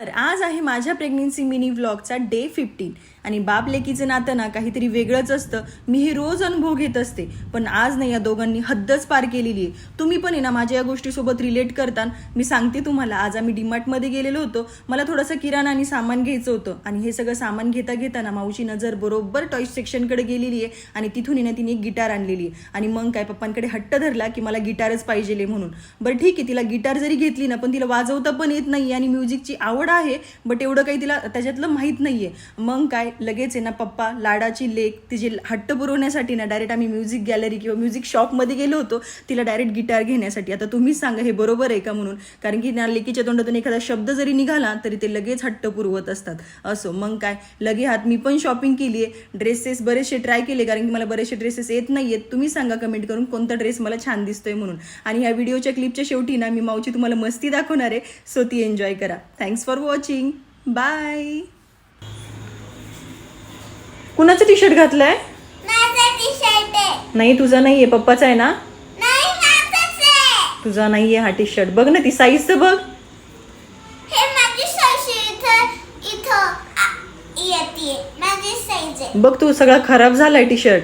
तर आज आहे माझ्या प्रेग्नेन्सी मिनी व्लॉगचा डे फिफ्टीन. आणि बाप लेकीचं नातं ना काहीतरी वेगळंच असतं. मी हे रोज अनुभव घेत असते. पण आज नाही या दोघांनी हद्दच पार केलेली आहे. तुम्ही पण आहे ना माझ्या या गोष्टीसोबत रिलेट करता मी सांगते तुम्हाला आज आम्ही डीमार्टमध्ये गेलेलो होतो. मला थोडंसं किराणा आणि सामान घ्यायचं होतं. आणि हे सगळं सामान घेता घेताना माऊची नजर बरोबर टॉईस सेक्शनकडे गेलेली आहे आणि तिथून ना तिने एक गिटार आणलेली आहे. आणि मग काय पप्पांकडे हट्ट धरला की मला गिटारच पाहिजे म्हणून. बरं ठीक आहे तिला गिटार जरी घेतली ना पण तिला वाजवता पण येत नाही आणि म्युझिकची आवड आहे बट एवढं काही तिला त्याच्यातलं माहीत नाहीये. मग काय लगेच आहे ना पप्पा लाडाची लेक तिची हट्ट पुरवण्यासाठी ना डायरेक्ट आम्ही म्युझिक गॅलरी किंवा म्युझिक शॉपमध्ये गेलो होतो तिला डायरेक्ट गिटार घेण्यासाठी. आता तुम्हीच सांगा हे बरोबर आहे का म्हणून? कारण की त्या लेकीच्या तोंडातून एखादा शब्द जरी निघाला तरी ते लगेच हट्ट पुरवत असतात. असो मग काय लगे हात मी पण शॉपिंग केली आहे ड्रेसेस बरेचसे ट्राय केले कारण की मला बरेचसे ड्रेसेस येत नाही आहेत तुम्ही सांगा कमेंट करून कोणता ड्रेस मला छान दिसतोय म्हणून. आणि ह्या व्हिडिओच्या क्लिपच्या शेवटी ना मी माऊची तुम्हाला मस्ती दाखवणार आहे सो ती एन्जॉय करा. थँक्स फॉर वॉचिंग बाय कुणाचं टी शर्ट घातलंय नाही तुझा नाहीये. पप्पाचा आहे ना? तुझा नाहीये हा टी शर्ट बघ ना ती साईज तर बघ. हे बघ तू सगळा खराब झालाय टी शर्ट